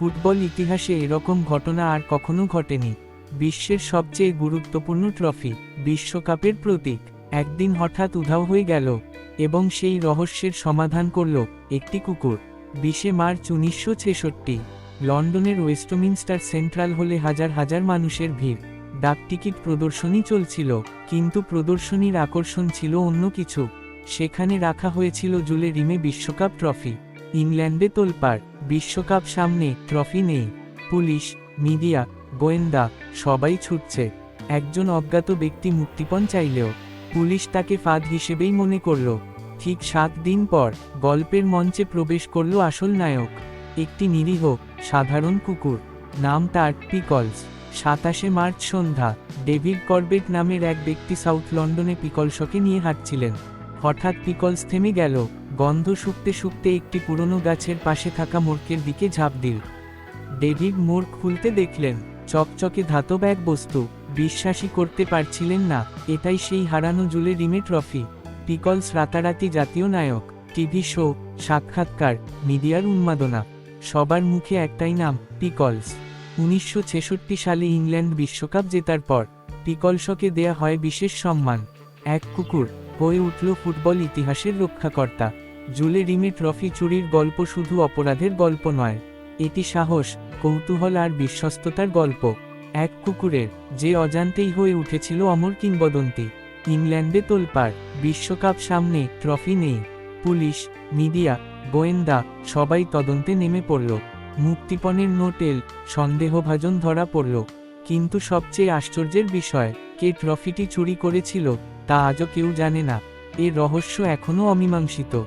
Football ইতিহাসে এরকম ঘটনা আর কখনো ঘটেনি। বিশ্বের সবচেয়ে গুরুত্বপূর্ণ ট্রফি, বিশ্বকাপের প্রতীক, একদিন হঠাৎ উধাও হয়ে গেল, এবং সেই রহস্যের সমাধান করল একটি কুকুর। বিশে মার্চ উনিশশো ছেষট্টি, লন্ডনের ওয়েস্টমিনস্টার সেন্ট্রাল হলে হাজার হাজার মানুষের ভিড়। ডাকটিকিট প্রদর্শনী চলছিল, কিন্তু প্রদর্শনীর আকর্ষণ ছিল অন্য কিছু। সেখানে রাখা হয়েছিল জুলে রিমে বিশ্বকাপ ট্রফি। ইংল্যান্ডে তোলপাড়। বিশ্বকাপ সামনে ট্রফি নেই, পুলিশ, মিডিয়া, গোয়েন্দা, সবাই ছুটছে। একজন অজ্ঞাত ব্যক্তি মুক্তিপণ চাইলেও পুলিশ তাকে ফাঁদ হিসেবেই মনে করল। ঠিক সাত দিন পর গল্পের মঞ্চে প্রবেশ করল আসল নায়ক। একটি নিরীহ, সাধারণ কুকুর, নাম তার পিকলস। সাতাশে মার্চ সন্ধ্যা, ডেভিড করবেট নামের এক ব্যক্তি সাউথ লন্ডনে পিকলসকে নিয়ে হাঁটছিলেন। হঠাৎ পিকলস থেমে গেল। গন্ধ শুকতে শুকতে একটি পুরনো গাছের পাশে থাকা মোর্কের দিকে ঝাঁপ দিল। ডেভিড মোর্ক খুলতে দেখলেন, চকচকে ধাতব এক বস্তু, বিশ্বাসই করতে পারছিলেন না, এটাই সেই হারানো জুলে রিমে ট্রফি। পিকলস রাতারাতি জাতীয় নায়ক, টিভি শো, সাক্ষাৎকার, মিডিয়ার উন্মাদনা, সবার মুখে একটাই নাম, পিকলস। উনিশশো ছেষট্টি সালে ইংল্যান্ড বিশ্বকাপ জেতার পর, পিকলসকে দেয়া হয় বিশেষ সম্মান। এক কুকুর, হয়ে উঠল ফুটবল ইতিহাসের রক্ষাকর্তা। জুলে রিমি ট্রফি চুরির গল্প শুধু অপরাধের গল্প নয়, এটি সাহস, কৌতূহল আর বিশ্বস্ততার গল্প। এক কুকুরের, যে অজান্তেই হয়ে উঠেছিল অমর কিংবদন্তি। ইংল্যান্ডে তোলপাড়, বিশ্বকাপ সামনে, ট্রফি নেই। পুলিশ, মিডিয়া, গোয়েন্দা, সবাই তদন্তে নেমে পড়ল। মুক্তিপণের নোটেল, সন্দেহভাজন ধরা পড়ল। কিন্তু সবচেয়ে আশ্চর্যের বিষয়, কে ট্রফিটি চুরি করেছিল, তা আজও কেউ জানে না। এর রহস্য এখনও অমীমাংসিত।